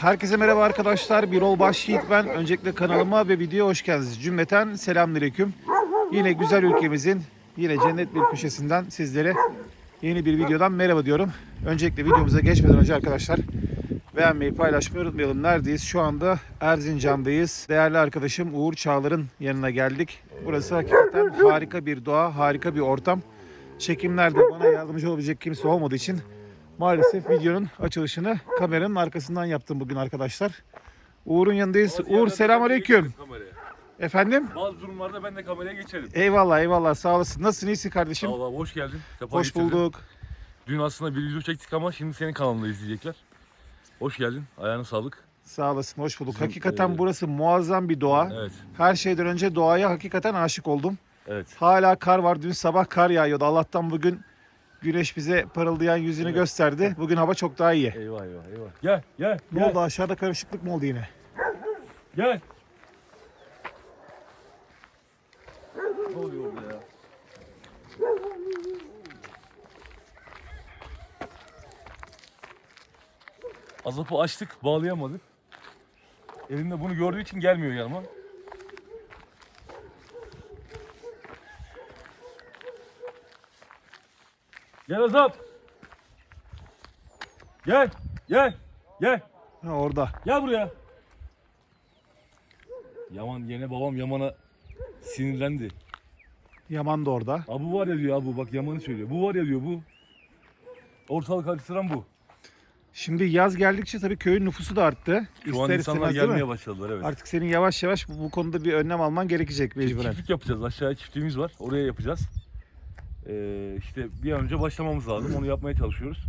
Herkese merhaba arkadaşlar. Bir ol baş Yiğit ben. Öncelikle kanalıma ve videoya hoş geldiniz. Cümleten selamünaleyküm. Yine güzel ülkemizin yine cennet bir köşesinden sizlere yeni bir videodan merhaba diyorum. Öncelikle videomuza geçmeden önce arkadaşlar beğenmeyi paylaşmayı unutmayalım. Neredeyiz? Şu anda Erzincan'dayız. Değerli arkadaşım Uğur Çağlar'ın yanına geldik. Burası hakikaten harika bir doğa, harika bir ortam. Çekimlerde bana yardımcı olabilecek kimse olmadığı için Maalesef videonun açılışını kameranın arkasından yaptım bugün arkadaşlar. Uğur'un yanındayız. Uğur selamünaleyküm. Efendim? Bazı durumlarda ben de kameraya geçerim. Eyvallah eyvallah sağ olasın. Nasılsın iyisin kardeşim? Abi, hoş geldin. Sefa Hoş getirdin. bulduk. Dün aslında bir video çektik ama şimdi senin kanalında izleyecekler. Hoş geldin. Ayağına sağlık. Sağ olasın hoş bulduk. Bizim, Hakikaten e, burası muazzam bir doğa. Evet. Her şeyden önce doğaya hakikaten aşık oldum. Evet. Hala kar var. Dün sabah kar yağıyordu. Allah'tan bugün güneş bize parıldayan yüzünü Evet. gösterdi. Bugün hava çok daha iyi. Eyvah eyvah eyvah. Gel gel Ne gel. oldu aşağıda karışıklık mı oldu yine? Gel. Ne oluyor ya? Azap'ı açtık, bağlayamadık. Elinde bunu gördüğü için gelmiyor yanıma. Gel Azap. Gel, gel, gel. Ha, orada. Gel buraya. Yaman yine babam Yaman'a sinirlendi. Yaman da orada. Abi bu var ya diyor abi bak Yaman'ı söylüyor. Bu var ya diyor bu. Ortalık karıştıran bu. Şimdi yaz geldikçe tabii köyün nüfusu da arttı. Şu an insanlar gelmeye başladılar evet. Artık senin yavaş yavaş bu, bu konuda bir önlem alman gerekecek mecburen. Çiftlik yapacağız. Aşağıya çiftliğimiz var. Oraya yapacağız. Ee, işte bir an önce başlamamız lazım. Onu yapmaya çalışıyoruz.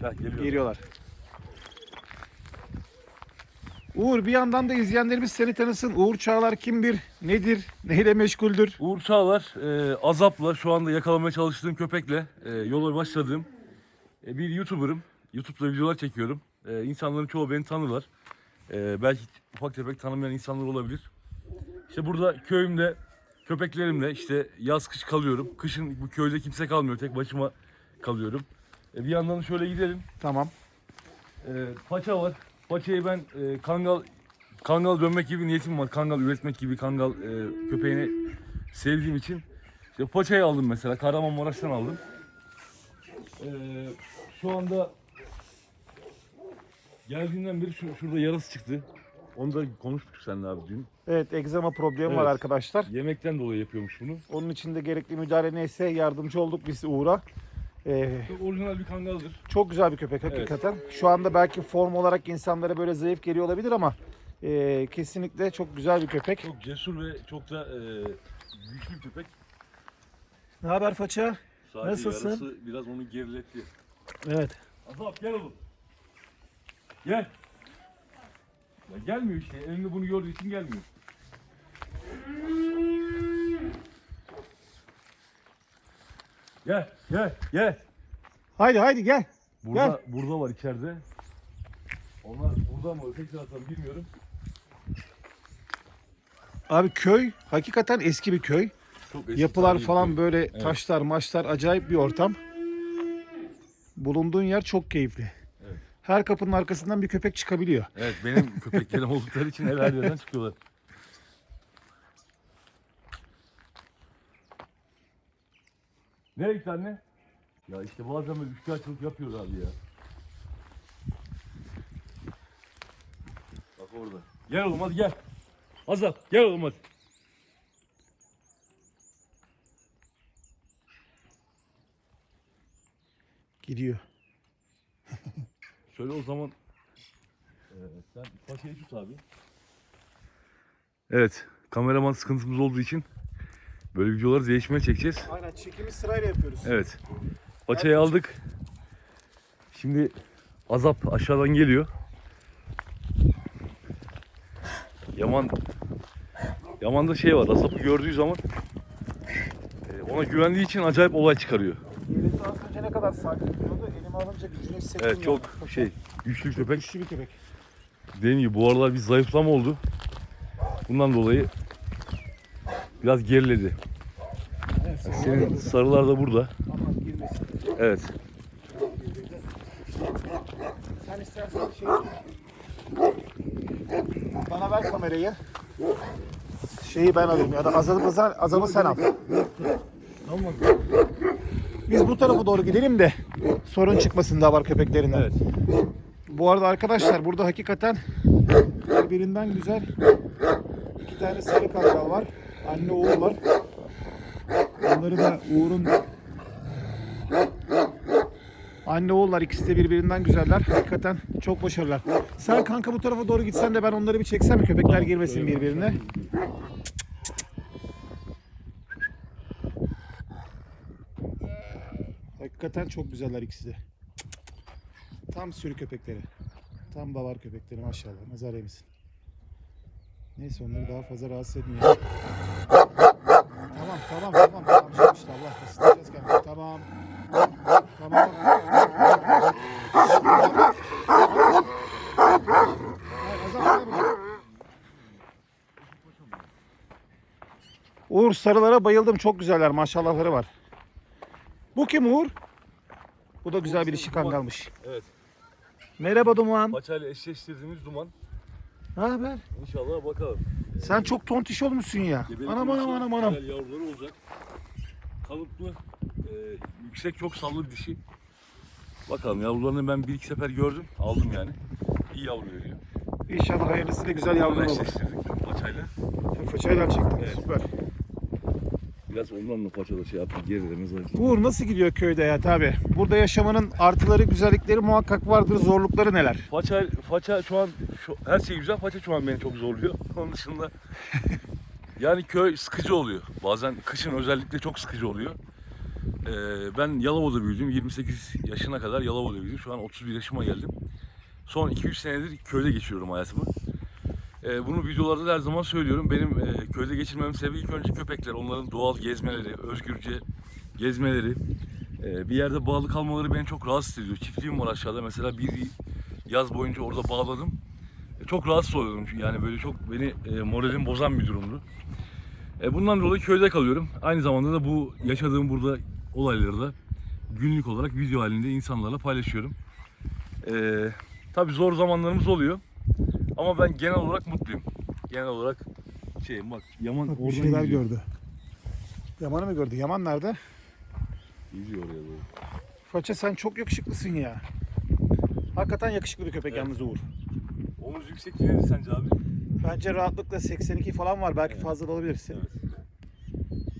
Gel geliyor. Geliyorlar. Uğur bir yandan da izleyenlerimiz seni tanısın. Uğur Çağlar kimdir, nedir, neyle meşguldür? Uğur Çağlar e, Azap'la şu anda yakalamaya çalıştığım köpekle e, yola başladığım e, bir YouTuber'ım. YouTube'da videolar çekiyorum. E, insanların çoğu beni tanırlar. E, belki ufak tefek tanımayan insanlar olabilir. İşte burada köyümde köpeklerimle işte yaz kış kalıyorum. Kışın bu köyde kimse kalmıyor. Tek başıma kalıyorum. E, bir yandan şöyle gidelim. Tamam. E, paça var. Paçayı ben e, kangal kangal dönmek gibi niyetim var. Kangal üretmek gibi kangal e, köpeğini sevdiğim için işte paçayı aldım mesela. Kahramanmaraş'tan aldım. E, şu anda geldiğinden beri şu, şurada yarası çıktı. Onu da konuşmuştuk seninle abi dün. Evet egzama problemi var Evet. arkadaşlar. Yemekten dolayı yapıyormuş bunu. Onun için de gerekli müdahale neyse yardımcı olduk biz Uğur'a. Ee, Çok orijinal bir kangaldır. çok güzel bir köpek hakikaten. Şu anda belki form olarak insanlara böyle zayıf geliyor olabilir ama e, kesinlikle çok güzel bir köpek. Çok cesur ve çok da e, güçlü bir köpek. Ne haber Faça? Sadece Nasılsın? biraz onu geriletti. Evet. Azap gel oğlum. Gel. Ya gelmiyor işte. Elinde bunu gördüğü için gelmiyor. Gel, gel, gel. Haydi haydi gel. Burada, burada var içeride. Onlar burada mı öteki taraftan bilmiyorum. Abi köy hakikaten eski bir köy. Çok eski Yapılar falan köy. böyle Evet. taşlar, maçlar acayip bir ortam. Bulunduğun yer çok keyifli. Her kapının arkasından bir köpek çıkabiliyor. Evet benim köpeklerim oldukları için her yerden çıkıyorlar. Nereye gitti anne? Ya işte bazen böyle üçkağıtçılık yapıyoruz abi ya. Bak orada. Gel oğlum hadi gel. Azat gel oğlum hadi. Gidiyor. Şöyle o zaman Ee, sen paçayı tut abi. Evet kameraman sıkıntımız olduğu için böyle videoları değişmeye çekeceğiz. Aynen çekimi sırayla yapıyoruz. Evet. Paçayı aldık. Şimdi azap aşağıdan geliyor. Yaman Yaman'da şey var. Azap'ı gördüğü zaman e, ona güvendiği için acayip olay çıkarıyor. Yerinde az önce ne kadar sakin duruyordu. Elime alınca gücünü hissettim. Evet çok yani. şey güçlü bir köpek. Güçlü bir köpek. Dediğim gibi bu aralar bir zayıflama oldu. Bundan dolayı biraz geriledi. Evet, Senin sarılar da burada. Aman girmesin. Evet. Sen istersen istersen şey... Bana ver kamerayı. Şeyi ben alayım ya da azabı, azabı sen al. Tamam. Biz bu tarafa doğru gidelim de sorun çıkmasın daha var köpeklerinden. Evet. Bu arada arkadaşlar burada hakikaten birbirinden güzel iki tane sarı kangal var. Anne oğul var. Onları da Uğur'un Anne oğullar ikisi de birbirinden güzeller. Hakikaten çok başarılılar. Sen kanka bu tarafa doğru gitsen de ben onları bir çeksem köpekler girmesin birbirine. Hakikaten çok güzeller ikisi de. Tam sürü köpekleri. Tam bavar köpekleri maşallah. Nazar değmesin. Neyse onları daha fazla rahatsız etmeyelim. Tamam tamam tamam tamam. Şey işte Allah ısıtacağız kendimizi. Tamam. Tamam. Buraya. Uğur sarılara bayıldım. Çok güzeller. Maşallahları var. Bu kim Uğur? Bu da güzel bir dişi kangalmış. Evet. Merhaba Duman. Paçayla eşleştirdiğimiz duman. Ne haber? İnşallah bakalım. Sen çok tontiş olmuşsun ya. Gebelik Anam anam anam anam. Yavruları olacak. Kalıplı, e, yüksek çok sallı bir dişi. Bakalım yavrularını ben bir iki sefer gördüm. Aldım yani. İyi yavru veriyor. İnşallah hayırlısıyla güzel yavrular olur. Eşleştirdik paçayla. Fıçayla çektin. Evet. Süper. Biraz ondan da paçada şey yaptık. Geride mezar. Uğur nasıl gidiyor köyde hayat abi? Burada yaşamanın artıları, güzellikleri muhakkak vardır. Zorlukları neler? Faça, faça şu an şu, her şey güzel. Faça şu an beni çok zorluyor. Onun dışında yani köy sıkıcı oluyor. Bazen kışın özellikle çok sıkıcı oluyor. Ee, ben Yalova'da büyüdüm. 28 yaşına kadar Yalova'da büyüdüm. Şu an 31 yaşıma geldim. Son 2-3 senedir köyde geçiriyorum hayatımı. Ee, bunu videolarda da her zaman söylüyorum. Benim e, köyde geçirmemin sebebi ilk önce köpekler. Onların doğal gezmeleri, özgürce gezmeleri. Ee, bir yerde bağlı kalmaları beni çok rahatsız ediyor. Çiftliğim var aşağıda. Mesela bir yaz boyunca orada bağladım. E, Çok rahatsız oluyorum. çünkü Yani böyle çok beni e, moralimi bozan bir durumdu. E, bundan dolayı köyde kalıyorum. Aynı zamanda da bu yaşadığım burada olayları da günlük olarak video halinde insanlarla paylaşıyorum. E, tabii zor zamanlarımız oluyor. Ama ben genel olarak mutluyum. Genel olarak şey bak Yaman Bak bir oradan şeyler gidiyor. gördü. Yaman'ı mı gördü? Yaman nerede? Gidiyor oraya doğru. Faça sen çok yakışıklısın ya. Hakikaten yakışıklı bir köpek Evet. yalnız Uğur. Omuz yüksekliği nedir sence abi? Bence rahatlıkla 82 falan var. Belki Evet. fazla da olabilir. Evet.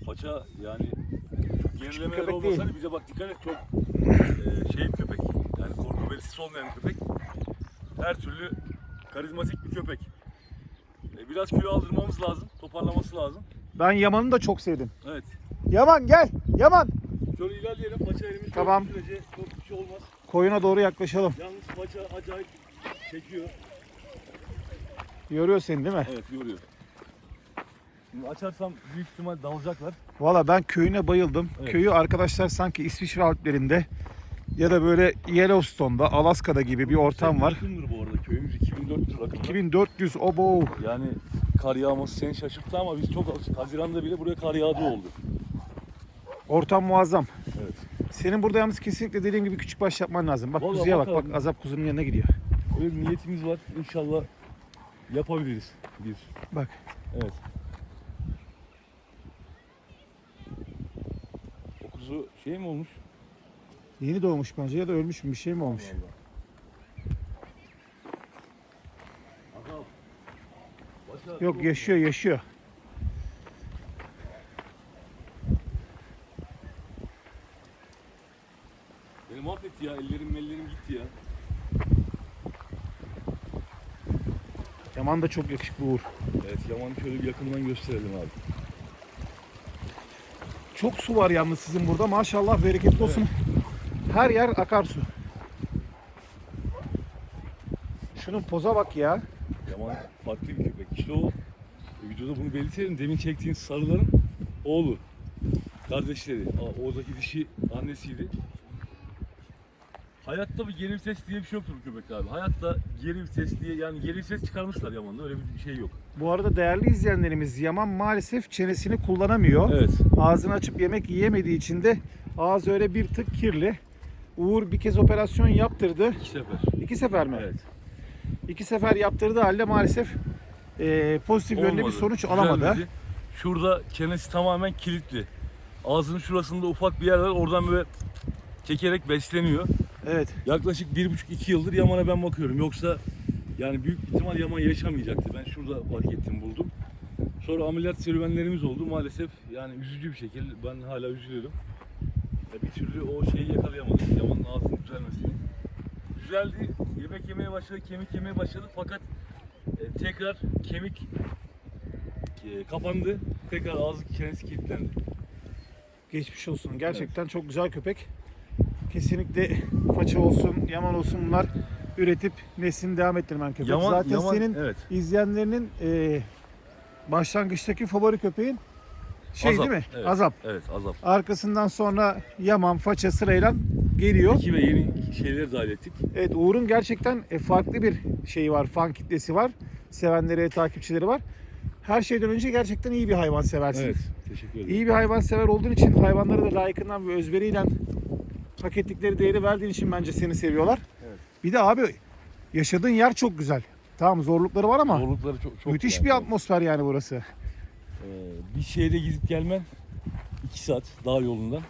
Paça yani çok gerilemeler köpek olmasa değil. bir de bak dikkat et çok e, şey bir köpek. Yani korku belirtisi olmayan bir köpek. Her türlü karizmatik bir köpek. E, biraz kilo aldırmamız lazım. Toparlaması lazım. Ben Yaman'ı da çok sevdim. Evet. Yaman gel. Yaman. Şöyle ilerleyelim. Paça elimiz Tamam. sürece çok bir şey olmaz. Koyuna doğru yaklaşalım. Yalnız paça acayip çekiyor. Yoruyor seni değil mi? Evet yoruyor. Şimdi açarsam büyük ihtimal dalacaklar. Valla ben köyüne bayıldım. Evet. Köyü arkadaşlar sanki İsviçre Alplerinde ya da böyle Yellowstone'da, Alaska'da gibi bir ortam var. Bu 2400 rakımda. 2400 obo. Yani kar yağması seni şaşırttı ama biz çok. Haziran'da bile buraya kar yağdı oldu. Ortam muazzam. Evet. Senin burada yalnız kesinlikle dediğim gibi küçük baş yapman lazım. Bak Vallahi kuzuya bak. bakalım. Bak azap kuzunun yanına gidiyor. Öyle bir niyetimiz var. İnşallah yapabiliriz. Bir. Bak. Evet. O kuzu şey mi olmuş? Yeni doğmuş bence ya da ölmüş mü bir şey mi olmuş? Allah. Yok yaşıyor yaşıyor. Beni mahvetti ya. Ellerim ellerim gitti ya. Yaman da çok yakışıklı Uğur. Evet Yaman'ı şöyle bir yakından gösterelim abi. Çok su var yalnız sizin burada. Maşallah bereketli olsun. Her yer akarsu. Şunun poza bak ya. Yaman farklı bir köpek. İşte o e, videoda bunu belirtelim. Demin çektiğin sarıların oğlu. Kardeşleri. Oradaki dişi annesiydi. Hayatta bir geri vites diye bir şey yoktur bu köpek abi. Hayatta geri vites diye yani geri vites çıkarmışlar Yaman'da öyle bir şey yok. Bu arada değerli izleyenlerimiz Yaman maalesef çenesini kullanamıyor. Evet. Ağzını açıp yemek yiyemediği için de ağzı öyle bir tık kirli. Uğur bir kez operasyon yaptırdı. İki sefer. İki sefer mi? Evet. İki sefer yaptırdığı halde maalesef e, pozitif yönde bir sonuç alamadı. Düzelmedi. Şurada çenesi tamamen kilitli. Ağzının şurasında ufak bir yer var. Oradan böyle çekerek besleniyor. Evet. Yaklaşık bir buçuk iki yıldır Yaman'a ben bakıyorum. Yoksa yani büyük ihtimal Yaman yaşamayacaktı. Ben şurada fark ettim buldum. Sonra ameliyat serüvenlerimiz oldu maalesef. Yani üzücü bir şekilde ben hala üzülüyorum. Ya bir türlü o şeyi yakalayamadık. Yaman'ın ağzının düzelmesini. Düzeldi. Yemek yemeye başladı, kemik yemeye başladı. Fakat e, tekrar kemik e, kapandı. Tekrar ağzı çenesi kilitlendi. Geçmiş olsun. Gerçekten çok güzel köpek. Kesinlikle faça olsun, yaman olsun bunlar üretip neslini devam ettirmen köpek. Yaman, Zaten Yaman, senin evet. izleyenlerinin e, başlangıçtaki favori köpeğin şey Azap, değil mi? evet. Azap. Evet, azap. Arkasından sonra yaman, faça sırayla geliyor. İki ve yeni şeyleri dahil ettik. Evet Uğur'un gerçekten e, farklı bir şeyi var, fan kitlesi var. Sevenleri, takipçileri var. Her şeyden önce gerçekten iyi bir hayvan seversin. Evet, teşekkür ederim. İyi bir hayvan sever olduğun için hayvanları da layıkından ve özveriyle hak ettikleri değeri verdiğin için bence seni seviyorlar. Evet. Bir de abi yaşadığın yer çok güzel. Tamam zorlukları var ama Zorlukları çok, çok müthiş güzel. bir atmosfer yani burası. Ee, bir şehre gidip gelmen 2 saat dağ yolundan.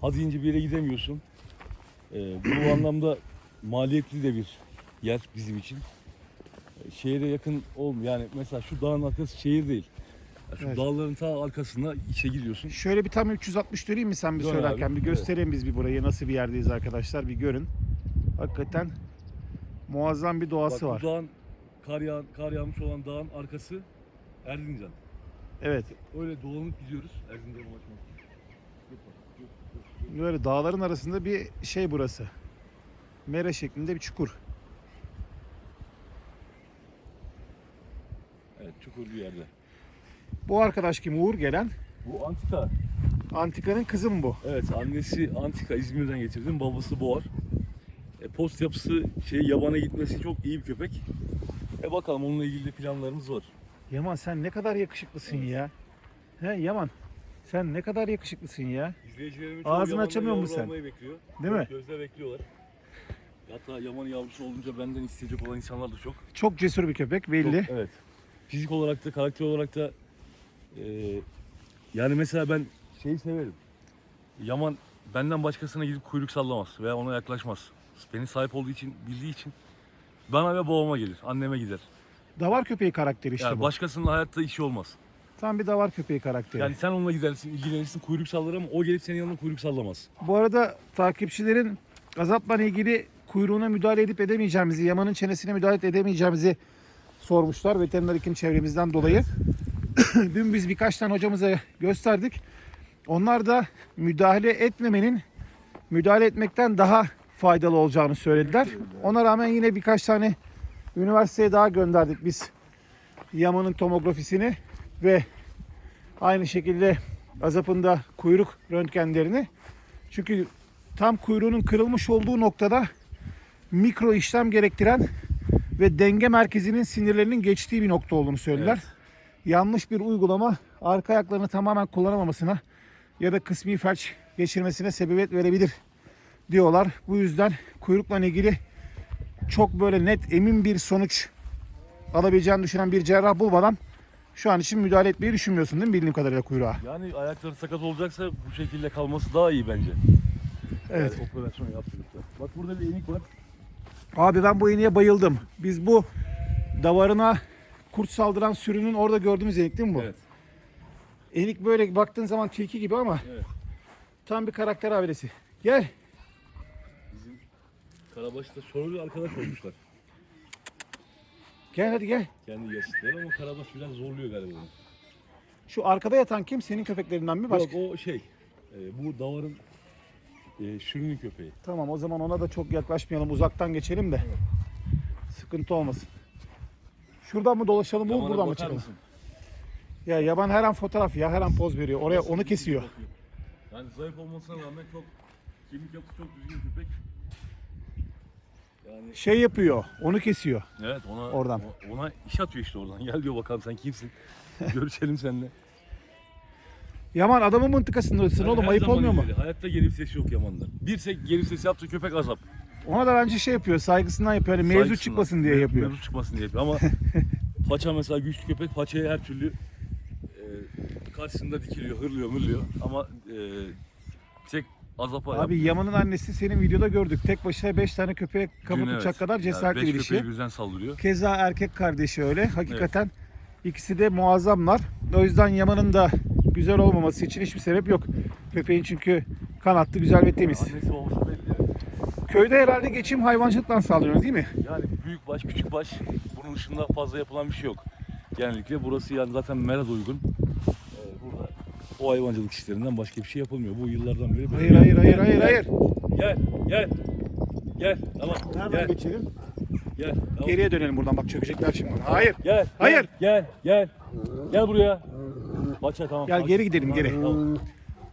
Hadi ince bir yere gidemiyorsun. Ee, bu anlamda maliyetli de bir yer bizim için. Ee, şehre yakın olmuyor. Yani mesela şu dağın arkası şehir değil. Ya Şu Evet. dağların ta arkasında içe gidiyorsun. Şöyle bir tam 360 döneyim mi sen bir Dön söylerken? abi. Bir göstereyim biz bir burayı nasıl bir yerdeyiz arkadaşlar bir görün. Hakikaten muazzam bir doğası Bak, var. Bu dağın kar, yağ, kar yağmış olan dağın arkası Erzincan. Evet. Öyle dolanıp gidiyoruz Erzincan'a ulaşmak için. Böyle dağların arasında bir şey burası. Mere şeklinde bir çukur. Evet çukur bir yerde. Bu arkadaş kim? Uğur gelen. Bu antika. Antika'nın kızı mı bu? Evet annesi Antika İzmir'den getirdim. Babası Boğar. E, post yapısı şey yabana gitmesi çok iyi bir köpek. E bakalım onunla ilgili de planlarımız var. Yaman sen ne kadar yakışıklısın ya. He Yaman sen ne kadar yakışıklısın ya. İzleyicilerimiz Ağzını açamıyor musun sen? bekliyor. Değil mi? Gözde bekliyorlar. Hatta Yaman'ın yavrusu olunca benden isteyecek olan insanlar da çok. Çok cesur bir köpek belli. Çok, evet. Fizik olarak da karakter olarak da e, yani mesela ben şeyi severim. Yaman benden başkasına gidip kuyruk sallamaz veya ona yaklaşmaz. Beni sahip olduğu için, bildiği için bana ve babama gelir, anneme gider. Davar köpeği karakteri işte yani bu. başkasının hayatta işi olmaz. Tam bir davar köpeği karakteri. Yani sen onunla gidersin, ilgilenirsin, kuyruk sallar ama o gelip senin yanına kuyruk sallamaz. Bu arada takipçilerin azapla ilgili kuyruğuna müdahale edip edemeyeceğimizi, Yaman'ın çenesine müdahale edemeyeceğimizi sormuşlar veteriner hekim çevremizden dolayı. Dün biz birkaç tane hocamıza gösterdik. Onlar da müdahale etmemenin müdahale etmekten daha faydalı olacağını söylediler. Ona rağmen yine birkaç tane üniversiteye daha gönderdik biz Yaman'ın tomografisini ve aynı şekilde Azap'ın da kuyruk röntgenlerini. Çünkü tam kuyruğunun kırılmış olduğu noktada mikro işlem gerektiren ve denge merkezinin sinirlerinin geçtiği bir nokta olduğunu söylediler. Evet. Yanlış bir uygulama arka ayaklarını tamamen kullanamamasına ya da kısmi felç geçirmesine sebebiyet verebilir diyorlar. Bu yüzden kuyrukla ilgili çok böyle net emin bir sonuç alabileceğini düşünen bir cerrah bulmadan şu an için müdahale etmeyi düşünmüyorsun değil mi bildiğim kadarıyla kuyruğa? Yani ayakları sakat olacaksa bu şekilde kalması daha iyi bence. Evet. Yani operasyon yaptırırsa. Bak burada bir enik var. Abi ben bu ineğe bayıldım. Biz bu davarına kurt saldıran sürünün orada gördüğümüz inek değil mi bu? Evet. Enik böyle baktığın zaman tilki gibi ama Evet. tam bir karakter abidesi. Gel. Bizim Karabaş'ta şöyle arkadaş olmuşlar. Gel hadi gel. Kendi yaşıtları ama Karabaş biraz zorluyor galiba. Şu arkada yatan kim? Senin köpeklerinden mi? Başka? Yok o şey, e, bu davarın e, şürünün köpeği. Tamam o zaman ona da çok yaklaşmayalım. Uzaktan geçelim de. Sıkıntı olmasın. Şuradan mı dolaşalım, bu Yamana buradan mı bakar çıkalım? mısın? Ya yaban her an fotoğraf ya, her an poz veriyor. Oraya onu kesiyor. Yani zayıf olmasına rağmen çok kemik yapısı çok düzgün köpek. Yani Şey yapıyor, onu kesiyor. evet ona Oradan. ona iş atıyor işte oradan. Gel diyor bakalım sen kimsin? Görüşelim seninle. Yaman adamın mıntıkasındasın Yani oğlum her ayıp zaman olmuyor mu? izledi. Hayatta geri ses yok Yaman'da. Bir sek geri ses yaptı köpek azap. Ona da bence şey yapıyor saygısından yapıyor. Hani mevzu Saygısından. çıkmasın diye Me- yapıyor. Mevzu çıkmasın diye yapıyor ama paça mesela güçlü köpek paçaya her türlü e, karşısında dikiliyor, hırlıyor, mırlıyor ama e, tek azapa Abi Yaman'ın annesi senin videoda gördük. Tek başına 5 tane köpeğe kafa Gün, tutacak kadar cesaretli yani bir beş dişi. köpeği birden saldırıyor. Keza erkek kardeşi öyle. Hakikaten ikisi de muazzamlar. O yüzden Yaman'ın da güzel olmaması için hiçbir sebep yok. Köpeğin çünkü kanatlı, güzel ve temiz. Annesi babası belli. Köyde herhalde geçim hayvancılıktan sağlanıyor değil mi? Yani büyük baş, küçük baş bunun dışında fazla yapılan bir şey yok. Genellikle burası yani zaten Meraz uygun. O hayvancılık işlerinden başka bir şey yapılmıyor. Bu yıllardan beri böyle. Hayır hayır hayır hayır hayır. Gel, gel. Gel, tamam. Nereden Gel, geçelim? gel. Tamam. Geriye dönelim buradan bak çökecekler şimdi. bana. Hayır. Gel. Hayır. Gel, gel. Gel buraya. Paça tamam. Gel geri gidelim geri. Tamam.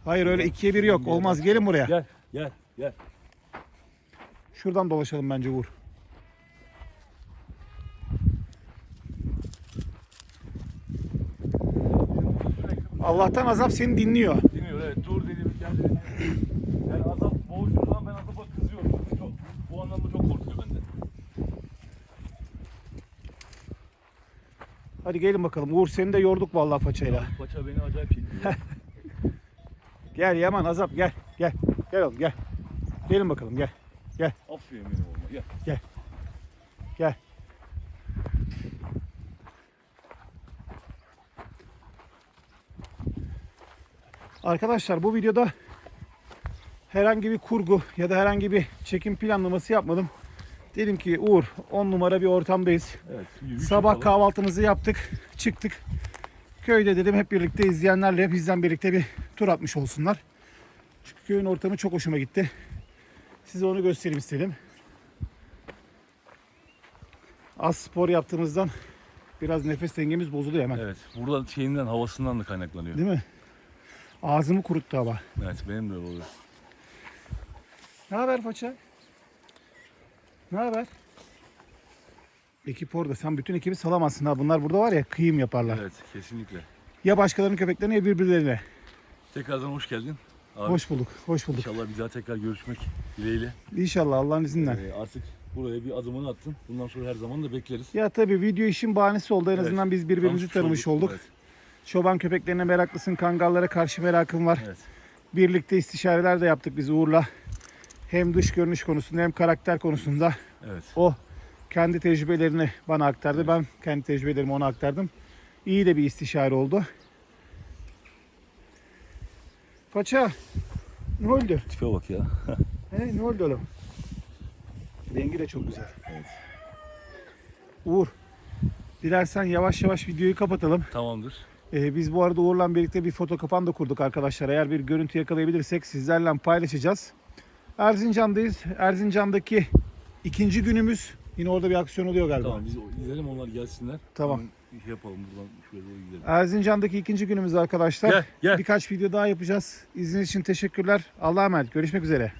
Hayır öyle ikiye bir yok. Olmaz gelin buraya. Gel, gel, gel. Şuradan dolaşalım bence Uğur. Allah'tan azap seni dinliyor. Dinliyor evet. Dur dedim. Gel dedim. Yani azap boğuştuğu zaman ben azapa kızıyorum. Çok, bu anlamda çok korkuyor benden. Hadi gelin bakalım. Uğur seni de yorduk vallahi façayla. Paça beni acayip çekiyor. Gel Yaman Azap gel. Gel. Gel oğlum gel. Gelin bakalım gel. Aferin benim oğluma. Gel. Gel. Arkadaşlar bu videoda herhangi bir kurgu ya da herhangi bir çekim planlaması yapmadım. Dedim ki Uğur 10 numara bir ortamdayız. Evet. Sabah yapalım. kahvaltımızı yaptık, çıktık. Köyde dedim hep birlikte izleyenlerle bizden birlikte bir tur atmış olsunlar. Çünkü köyün ortamı çok hoşuma gitti. Size onu göstereyim istedim. Az spor yaptığımızdan biraz nefes dengemiz bozuluyor hemen. Evet. Burada şeyinden havasından da kaynaklanıyor. Değil mi? Ağzımı kuruttu hava. Evet benim de öyle oluyor. Ne haber paça? Ne haber? Ekip orada. Sen bütün ekibi salamazsın ha. Bunlar burada var ya kıyım yaparlar. Evet kesinlikle. Ya başkalarının köpeklerine ya birbirlerine. Tekrardan hoş geldin. Abi, Hoş bulduk. Hoş bulduk. İnşallah bir daha tekrar görüşmek dileğiyle. İnşallah Allah'ın izniyle. Ee, artık buraya bir adımını attın. Bundan sonra her zaman da bekleriz. Ya tabii video işin bahanesi oldu. En Evet. azından biz birbirimizi Tanışmış tanımış olduk. Evet. Çoban köpeklerine meraklısın. Kangallara karşı merakım var. evet. Birlikte istişareler de yaptık biz Uğur'la. Hem dış görünüş konusunda hem karakter konusunda. Evet. O kendi tecrübelerini bana aktardı. Ben kendi tecrübelerimi ona aktardım. İyi de bir istişare oldu. Paça. Ne oldu? Tipe bak ya. He, ne oldu oğlum? Rengi de çok güzel. Evet. Uğur. Dilersen yavaş yavaş videoyu kapatalım. Tamamdır. Ee, biz bu arada Uğur'la birlikte bir foto kapan da kurduk arkadaşlar. Eğer bir görüntü yakalayabilirsek sizlerle paylaşacağız. Erzincan'dayız. Erzincan'daki ikinci günümüz. Yine orada bir aksiyon oluyor galiba. Tamam biz izleyelim onlar gelsinler. Tamam. Bir şey yapalım buradan şöyle doğru gidelim. Erzincan'daki ikinci günümüz arkadaşlar. Gel gel. Birkaç video daha yapacağız. İzninizin için teşekkürler. Allah'a emanet. Görüşmek üzere.